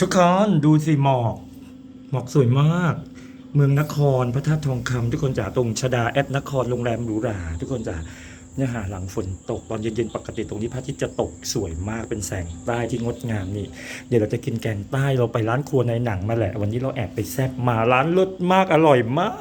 ทุกคนดูสิหมอก หมอกสวยมาก เมืองนครพระธาตุทองคำทุกคนจ๋าตรงชดาแอดนครโรงแรมหรูหราทุกคนจ๋าเนี่ยหาหลังฝนตกตอนเย็นๆปกติตรงนี้พระอาทิตย์จะตกสวยมากเป็นแสงใต้ที่งดงามนี่ เดี๋ยวเราจะกินแกงใต้เราไปร้านครัวในหนังมาแหละ วันนี้เราแอบไปแซ่บมาร้านเลิศมากอร่อยมาก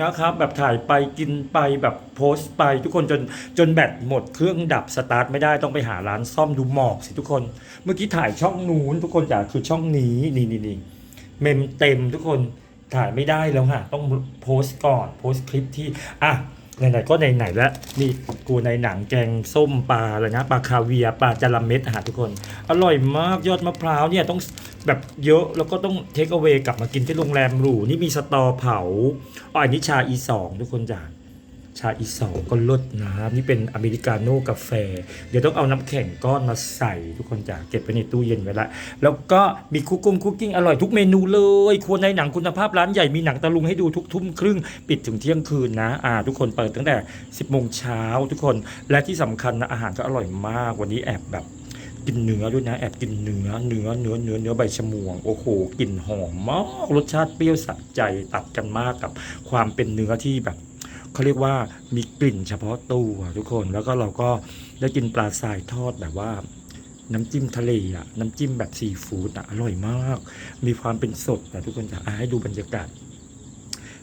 นะครับแบบถ่ายไปกินไปแบบโพสต์ไป ทุกคนจนจนแบตหมดเครื่องดับสตาร์ทไม่ได้ต้องไปหาร้านซ่อมดูหมอกสิทุกคน เมื่อกี้ถ่ายช่องนู้นทุกคนอยากคือช่องนี้นี่นี่นี่เมมเต็มทุกคนถ่ายไม่ได้แล้วฮะต้องโพสต์ก่อนโพสต์คลิปที่อะไหนๆก็ไหนๆแล้วนี่กูในหนังแกงส้มปลาอะไรนะปลาคาเวียปลาจาระเม็ดอาหารทุกคน อร่อยมากยอดมะพร้าวเนี่ยต้อง แบบเยอะแล้วก็ต้องเทคเอา a y กลับมากินที่โรงแรมหรูนี่มีสตอเผาอ๋ออันนี้ชาอีสองทุกคนจ้ะชาอีสองก็ลดนะครับนี่เป็นอเมริกาโน่กาแฟ เดี๋ยวต้องเอาน้ำแข็งก้อนมาใส่ทุกคนจ้ะเก็บไว้ในตู้เย็นไว้ละแล้วก็มีคุกกุ้งคุกกิ้งอร่อยทุกเมนูเลย ครัวในหนังคุณภาพร้านใหญ่มีหนังตะลุงให้ดูทุกทุ่มครึ่ง ปิดถึงเที่ยงคืนนะอ่าทุกคนเปิดตั้งแต่ 10โมงเช้าทุกคนและที่สำคัญนะอาหารก็อร่อยมากวันนี้แอบแบบ กินเนื้อด้วยนะแอบกินเนื้อเนื้อเนื้อเนื้อเนื้อใบชะมวงโอ้โหกลิ่นหอมมากรสชาติเปรี้ยวสะใจตัดกันมากกับความเป็นเนื้อที่แบบเขาเรียกว่ามีกลิ่นเฉพาะตัวทุกคนแล้วก็เราก็ได้กินปลาทรายทอดแบบว่า น้ำจิ้มทะเลอะน้ำจิ้มแบบซีฟู้ดอะอร่อยมาก มีความเป็นสดนะทุกคนจะให้ดูบรรยากาศ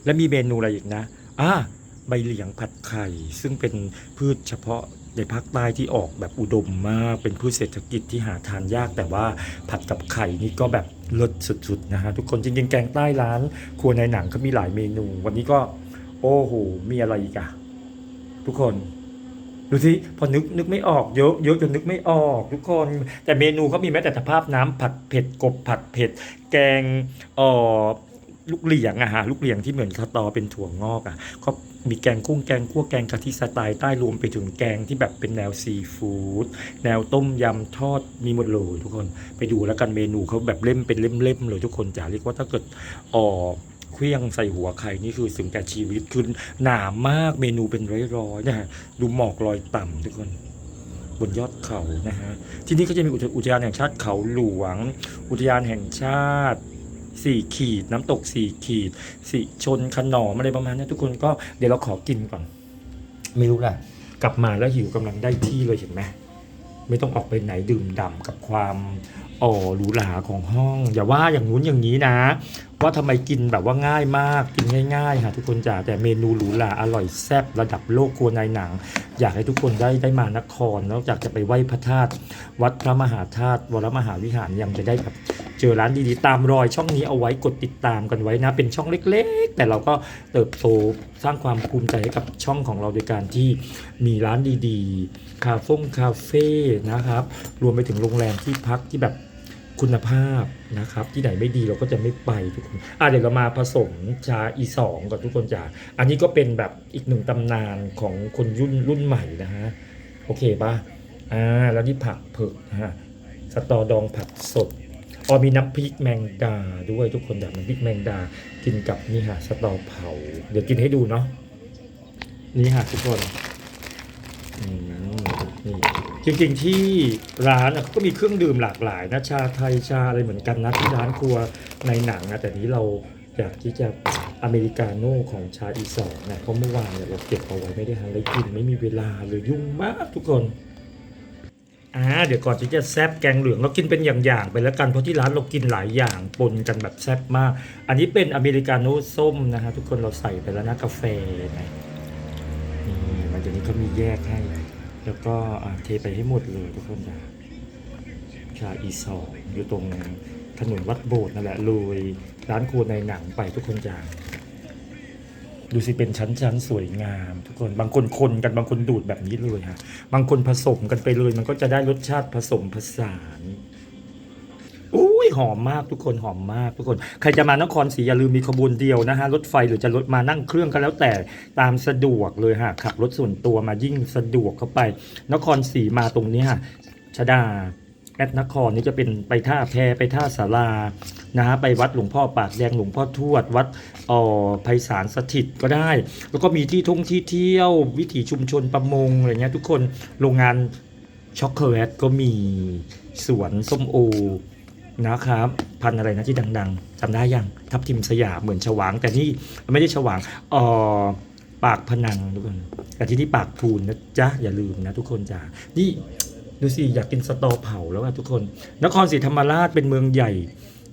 และมีเมนูอะไรอีกนะอ่าใบเหลียงผัดไข่ ซึ่งเป็นพืชเฉพาะ ในภาคใต้ที่ออกแบบอุดมมาก เป็นพืชเศรษฐกิจที่หาทานยาก แต่ว่าผัดกับไข่นี่ก็แบบเลิศสุดๆนะฮะทุกคนจริงๆแกงใต้ร้าน ครัวในหนังก็มีหลายเมนู วันนี้ก็ โอ้โหมีอะไรอีกอะทุกคนดูสิพอนึกนึกไม่ออกเยอะเยอะจนนึกไม่ออก ทุกคนแต่เมนูเขามีแม้แต่สภาพน้ำผัดเผ็ดกบผัดเผ็ด แกงอ่อลูกเหลียงอะฮะลูกเหลียงที่เหมือนสตอเป็นถั่วงอกอะก็ มีแกงกุ้งแกงคั่วแกงกะทิสไตล์ใต้รวมไปถึงแกงที่แบบเป็นแนวซีฟู้ดแนวต้มยำทอดมีหมดเลยทุกคนไปดูแล้วกันเมนูเขาแบบเล่มเป็นเล่มๆเลยทุกคนจ๋าเรียกว่าถ้าเกิดออเครื่องใส่หัวไข่นี่คือสึงแต่ชีวิตคือหนามากเมนูเป็นร้อยๆนะฮะดูหมอกลอยต่ำทุกคนบนยอดเขานะฮะที่นี่ก็จะมีอุทยานแห่งชาติเขาหลวง อุทยานแห่งชาติ สี่ขีด น้ำตกสี่ขีด สิชนขนอมอะไรประมาณนี้ทุกคนก็เดี๋ยวเราขอกินก่อน ไม่รู้แหละกลับมาแล้วหิวกำลังได้ที่เลยเห็นไหมไม่ต้องออกไปไหนดื่มด่ำกับความอ๋อหรูหราของห้อง อย่าว่าอย่างนู้นอย่างนี้นะ ว่าทำไมกินแบบว่าง่ายมากกินง่ายๆค่ะทุกคนจ๋าแต่เมนูหรูหราอร่อยแซ่บระดับโลกครัวในหนัง อยากให้ทุกคนได้ได้มานครนอกจากจะไปไหว้พระธาตุวัดพระมหาธาตุวรมหาวิหารยังจะได้แบบเจอร้านดีๆตามรอยช่องนี้เอาไว้กดติดตามกันไว้นะ เป็นช่องเล็กๆ แต่เราก็เติบโตสร้างความภูมิใจให้กับช่องของเราโดยการที่มีร้านดีๆ คาเฟ่คาเฟ่นะครับ รวมไปถึงโรงแรมที่พักที่แบบ คุณภาพนะครับ ที่ไหนไม่ดีเราก็จะไม่ไปทุกคนอะเดี๋ยวเรามาผสมชาอีสองกับทุกคนจ้าอันนี้ก็เป็นแบบอีกหนึ่งตำนานของคนรุ่นรุ่นใหม่นะฮะโอเคป่ะอ่าแล้วนี่ผักเผือกนะฮะสตอดองผักสดอ๋อมีน้ำพริกแมงดาด้วยทุกคนอยากน้ำพริกแมงดากินกับนี่ฮะสตอเผา เดี๋ยวกินให้ดูเนาะนี่ฮะทุกคนอืมนี่ จริงๆที่ร้านเขาก็มีเครื่องดื่มหลากหลายนะชาไทยชาอะไรเหมือนกันนะที่ร้านครัวในหนังนะแต่นี้เราอยากที่จะอเมริกาโน่ของชาอีสองนะเพราะเมื่อวานเนี่ยเราเก็บเอาไว้ไม่ได้ทันได้กินไม่มีเวลาเลยยุ่งมากทุกคนอ่าเดี๋ยวก่อนที่จะแซบแกงเหลืองเรากินเป็นอย่างๆไปแล้วกันเพราะที่ร้านเรากินหลายอย่างปนกันแบบแซบมาก อันนี้เป็นอเมริกาโน่ส้มนะฮะทุกคนเราใส่ไปแล้วนะกาแฟนะนี่มันจะนี้เขามีแยกให้ แล้วก็เทไปให้หมดเลยทุกคนนะชาอีสองอยู่ตรงถนนวัดโบสถ์นั่นแหละลุยร้านครัวในหนังไปทุกคนจ้าดูสิเป็นชั้นๆสวยงาม ทุกคนบางคนคนกันบางคนดูดแบบนี้เลยฮะบางคนผสมกันไปเลย มันก็จะได้รสชาติผสมผสานอ ยหอมมากทุกคนหอมมากทุกคน ใครจะมานครศรีอย่าลืมมีขบวนเดียวนะฮะรถไฟหรือจะรถมานั่งเครื่องก็แล้วแต่ตามสะดวกเลยฮะขับรถส่วนตัวมายิ่งสะดวกเข้าไป นครศรีมาตรงนี้ฮะชดาแอดนครนี่จะเป็นไปท่าแพไปท่าสารานะฮะไปวัดหลวงพ่อปากแดงหลวงพ่อทวด วัดอ๋อไพศาลสถิตก็ได้ แล้วก็มีที่ท่องที่เที่ยววิถีชุมชนประมงอะไรเงี้ยทุกคนโรงงานช็อกโกแลตก็มีสวนส้มโอ นะครับ พันอะไรนะที่ดังๆจำได้ยังทับทิมสยามเหมือนฉวาง แต่นี่ไม่ได้ฉวางอ่อปากพนังทุกคนแต่ที่นี่ปากทูนนะจ๊ะอย่าลืมนะทุกคนจ้านี่ดูสิอยากกินสตอเผาแล้วอะทุกคน นครศรีธรรมราชเป็นเมืองใหญ่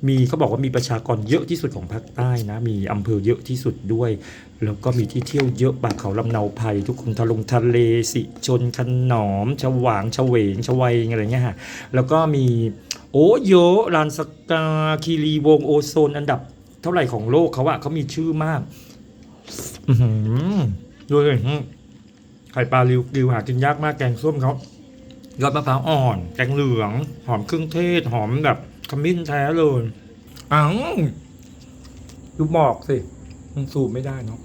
มีเขาบอกว่ามีประชากรเยอะที่สุดของภาคใต้นะ มีอำเภอเยอะที่สุดด้วย แล้วก็มีที่เที่ยวเยอะป่าเขาลำเนาไพรทุกคนทะลงทะเลสิชนคันหนอมฉวางเฉวงชวัยอะไรเงี้ยฮะแล้วก็มีโอ้เยอะลานสกาคีรีวงโอโซน อันดับเท่าไหร่ของโลกเขาอะเขามีชื่อมากดูเลยไข่ปลาริวริวหากินยากมากแกงส้มเขายอดมะพร้าวอ่อน แกงเหลือง หอมเครื่องเทศ หอมแบบ ขมิ้นแท้เลยอ้าวดูหมอกสิมันซูมไม่ได้เนาะ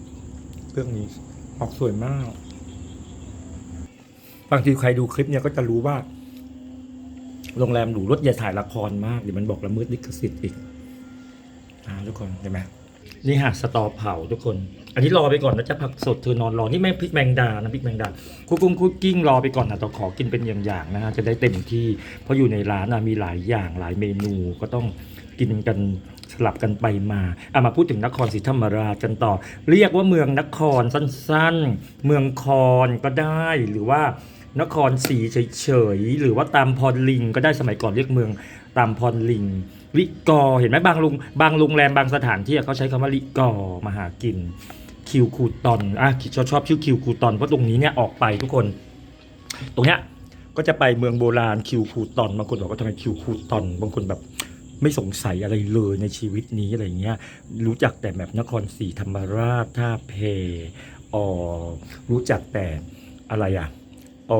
เครื่องนี้ออกสวยมาก บางทีใครดูคลิปเนี่ยก็จะรู้ว่า โรงแรมหรูรถอย่าถ่ายละครมากเดี๋ยวมันบอกละเมิดลิขสิทธิ์อีกอ่าทุกคนเห็นไหมนี่หาสตอเผาทุกคน อันนี้รอไปก่อนนะจะผักสดเธอนอนรอ นี่แม่พริกแมงดานะพริกแมงดาคุกกุ้งคุกกิ้งรอไปก่อนนะต้องขอกินเป็นอย่างๆนะฮะจะได้เต็มที่ เพราะอยู่ในร้านนะมีหลายอย่างหลายเมนูก็ต้องกินกันสลับกันไปมาอะมาพูดถึงนครศรีธรรมราชกันต่อ เรียกว่าเมืองนครสั้นๆ เมืองคอนก็ได้หรือว่านครศรีเฉยๆหรือว่าตามพรลิง ก็ได้สมัยก่อนเรียกเมืองตามพรลิงลิกอเห็นไหมบางลุงบางโรงแรมบางสถานที่เขาใช้คำว่าลิกอมาหากิน คิวคูตอนอะชอบชอบชื่อคิวคูตอนเพราะตรงนี้เนี่ยออกไปทุกคน ตรงเนี้ยก็จะไปเมืองโบราณคิวคูตอนบางคนบอกว่าทำไมคิวคูตอนบางคนแบบไม่สงสัยอะไรเลยในชีวิตนี้อะไรเงี้ย รู้จักแต่แบบนครศรีธรรมราชท่าเพออรู้จักแต่อะไรอะอ๋อ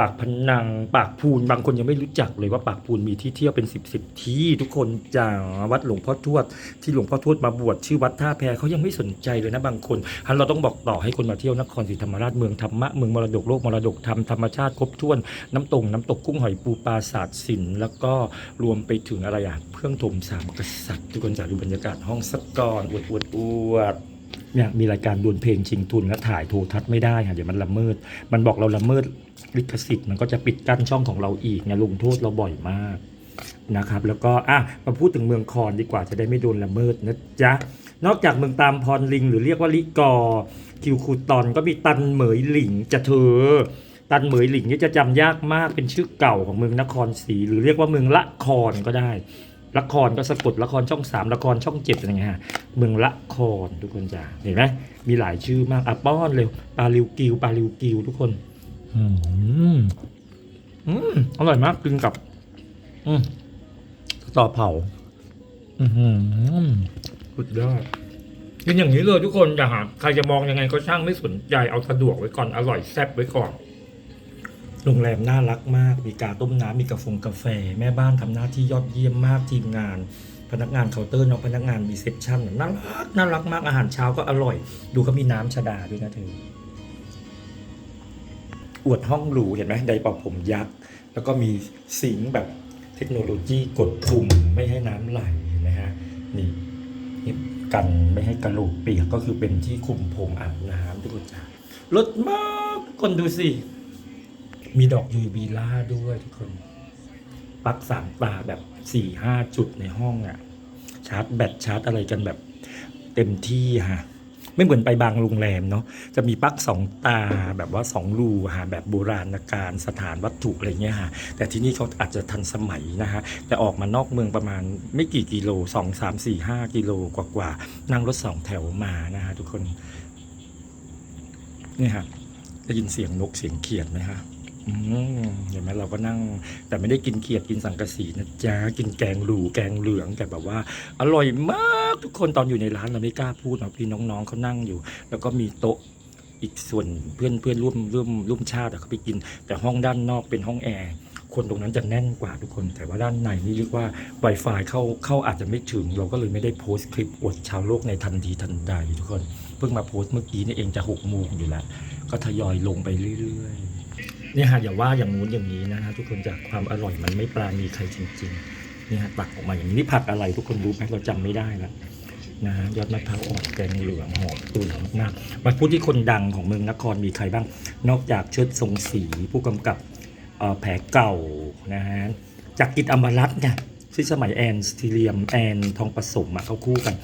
ปากพนัง ปากพูนบางคนยังไม่รู้จักเลยว่าปากพูนมีที่เที่ยวเป็นสิบสิบที่ทุกคนจ้าวัดหลวงพ่อทวด ที่หลวงพ่อทวดมาบวชชื่อวัดท่าแพเขายังไม่สนใจเลยนะบางคนฮันเราต้องบอกต่อให้คนมาเที่ยวนครศรีธรรมราชเมืองธรรมะเมืองมรดกโลกมรดกธรรมธรรมชาติครบถ้วนน้ำตกน้ำตกกุ้งหอยปูปลาศาสตร์ศิลป์แล้วก็รวมไปถึงอะไรอะเพื่องถมสามกษัตริย์ ทุกคนจะดูบรรยากาศห้องสักก่อนอวดอวดอวด เนี่ยมีรายการดวลเพลงชิงทุนแล้วถ่ายโทรทัศน์ไม่ได้ค่ะเดี๋ยวมันละเมิด มันบอกเราละเมิดลิขสิทธิ์มันก็จะปิดกั้นช่องของเราอีกไงลงโทษเราบ่อยมากนะครับ แล้วก็อะมาพูดถึงเมืองคอนดีกว่าจะได้ไม่โดนละเมิดนะจ๊ะนอกจากเมืองตามพรลิง หรือเรียกว่าลิกอคิวคูตอนก็มีตันเหมยหลิงจะเธอ ตันเหมยหลิงนี่จะจำยากมากเป็นชื่อเก่าของเมืองนครศรีหรือเรียกว่าเมืองละครก็ได้ ละครก็สะกดละครช่องสามละครช่องเจ็ดอะไรเงี้ยฮะเมืองละครทุกคนจ้ะเห็นไหมมีหลายชื่อมากอะป้อนเร็วปลาลิวกิวปลาลิวกิวทุกคนอืมอืมอร่อยมากกินกับ อืมต่อเผา อือหือสุดยอดกินอย่างนี้เลยทุกคนอย่าหาใครจะมองยังไงก็ช่างไม่สนใจเอาสะดวกไว้ก่อนอร่อยแซ่บไว้ก่อน โรงแรมน่ารักมาก มีกาต้มน้ำมีกาแฟกาแฟ แม่บ้านทำหน้าที่ยอดเยี่ยมมากทีมงาน พนักงานเคาน์เตอร์น้องพนักงานรีเซพชันน่ารักน่ารักมากอาหารเช้าก็อร่อย ดูเขามีน้ำชาดาด้วยนะเธออวดห้องหรูเห็นไหมไดเป่าผมยักษ์แล้วก็มีสิงแบบเทคโนโลยีกดปุ่มไม่ให้น้ำไหลนไหมฮะนี่นี่กันไม่ให้กระโหลกเปียกก็คือเป็นที่คุมผมอาบน้ำทุกคนจ้ารถมากคนดูสิ มีดอกยูวีล่าด้วยทุกคน ปักสามตาแบบสี่ห้าจุดในห้องอะ่ะ ชาร์จแบตชาร์จอะไรกันแบบเต็มที่ฮะ ไม่เหมือนไปบางโรงแรมเนาะจะมีปักสองตาแบบว่าสองรูฮะแบบโบราณการสถานวัตถุอะไรเงี้ยฮะ แต่ที่นี่เขาอาจจะทันสมัยนะฮะ แต่ออกมานอกเมืองประมาณไม่กี่กิโลสองสามสี่ห้ากิโลกว่าๆนั่งรถสองแถวมานะฮะทุกคนนี่ฮะได้ยินเสียงนกเสียงเขียดไหมฮะ เห็นไหมเราก็นั่ง แต่ไม่ได้กินเขียดกินสังกะสีนะจ๊ะกินแกงหลูแกงเหลืองแต่แบบว่า อร่อยมากทุกคนตอนอยู่ในร้านเราไม่กล้าพูดนะพี่น้องๆเขานั่งอยู่ แล้วก็มีโต๊ะอีกส่วนเพื่อนเพื่อนร่วมร่วมร่วมชาติเขาไปกิน แต่ห้องด้านนอกเป็นห้องแอร์คนตรงนั้นจะแน่นกว่าทุกคน แต่ว่าด้านในนี่เรียกว่า Wi-Fi เข้าเข้าอาจจะไม่ถึง เราก็เลยไม่ได้โพสต์คลิปอวดชาวโลกในทันทีทันใดทุกคน เพิ่งมาโพสต์เมื่อกี้นี่เองจะหกโมงอยู่แล้ว ก็ทยอยลงไปเรื่อยๆ เนี่ยฮะอย่าว่าอย่างนู้นอย่างนี้นะฮะทุกคนจากความอร่อยมันไม่ปราณีใครจริงๆเนี่ยฮะตักออกมาอย่างนี้นี่ผักอะไรทุกคนรู้ไหมเราจำไม่ได้ล้วนะฮะยอดมะพร้าวอ่อนแกงเหลืองหอมตุ๋นมากมาพูดที่คนดังของเมืองนครมีใครบ้าง นอกจากเชิดทรงศรีผู้กำกับแผลเก่านะฮะจากกิจอมรัตน์ไงที่สมัยแอนสทีเรียมแอนทองผสมอะเขาคู่กัน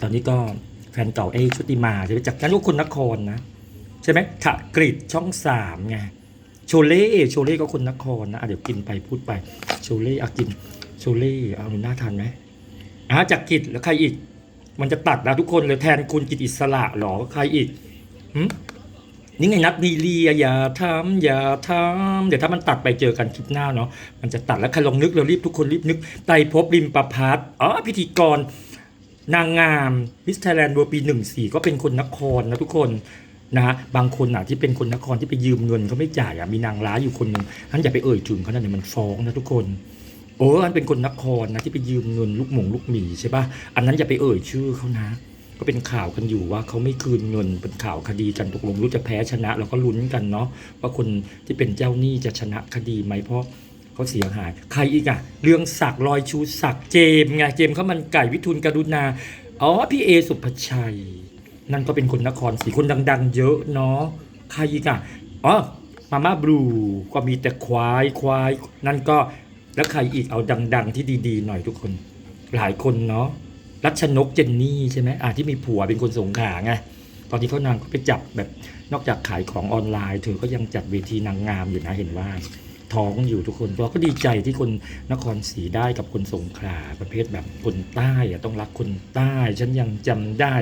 ตอนนี้ก็แฟนเก่าเอชุติมาใช่ไหมจากนั้นลูกคนนครนะ ใช่ไหมขะกริดช่องสามไง โชเล่โชเล่ก็คนนครนะเดี๋ยวกินไปพูดไปโชเล่อะกินโชเล่เอาหน่าทานไหมอะจากกิจแล้วใครอีก มันจะตัดแล้วทุกคนเลยแทนคุณกิตอิสระหรอใครอีกนี่ไงนัดมีเลียอย่าทำอย่าทำเดี๋ยวถ้ามันตัดไปเจอกันคลิปหน้าเนาะมันจะตัดแล้วใครลองนึกเรารีบทุกคนรีบนึกไตรภพริมประพัฒน์อ๋อพิธีกรนางงามมิสไทยแลนด์เวอร์ปีหนึ่งสี่ก็เป็นคนนครนะทุกคน นะฮะบางคนอะที่เป็นคนนครที่ไปยืมเงินเขาไม่จ่ายอะมีนางร้ายอยู่คนหนึ่งท่านอย่าไปเอ่ยถึงเขานะเดี๋ยวมันฟ้องนะทุกคนโอ้อันเป็นคนนครนะที่ไปยืมเงินลูกหมงลูกหมีใช่ปะอันนั้นอย่าไปเอ่ยชื่อเขานะ ก็เป็นข่าวกันอยู่ว่าเขาไม่คืนเงินเป็นข่าวคดีกันตกลงรู้จะแพ้ชนะเราก็ลุ้นกันเนาะว่าคนที่เป็นเจ้าหนี้จะชนะคดีไหมเพราะเขาเสียหาย ใครอีกอะเรื่องศักดิ์รอยชูศักดิ์เจมไงเจมเขามันไก่วิทูลกรุณาอ๋อพี่เอสุภชัย นั่นก็เป็นคนนครศรีคนดัง ๆ เยอะเนาะใครอีกอะอ๋อมาม่าบลูก็มีแต่ควายควาย นั่นก็แล้วใครอีกเอาดัง ๆ ที่ดีๆ หน่อยทุกคนหลายคนเนาะรัชนกเจนนี่ใช่ไหมอ่าที่มีผัวเป็นคนสงขลาไงตอนที่เขานางก็ไปจับแบบนอกจากขายของออนไลน์ เธอก็ยังจัดเวทีนางงามอยู่นะเห็นว่า ท้องอยู่ทุกคนเราก็ดีใจที่คนนครศรีได้กับคนสงขลาประเภทแบบคนใต้อะต้องรักคนใต้ ฉันยังจำได้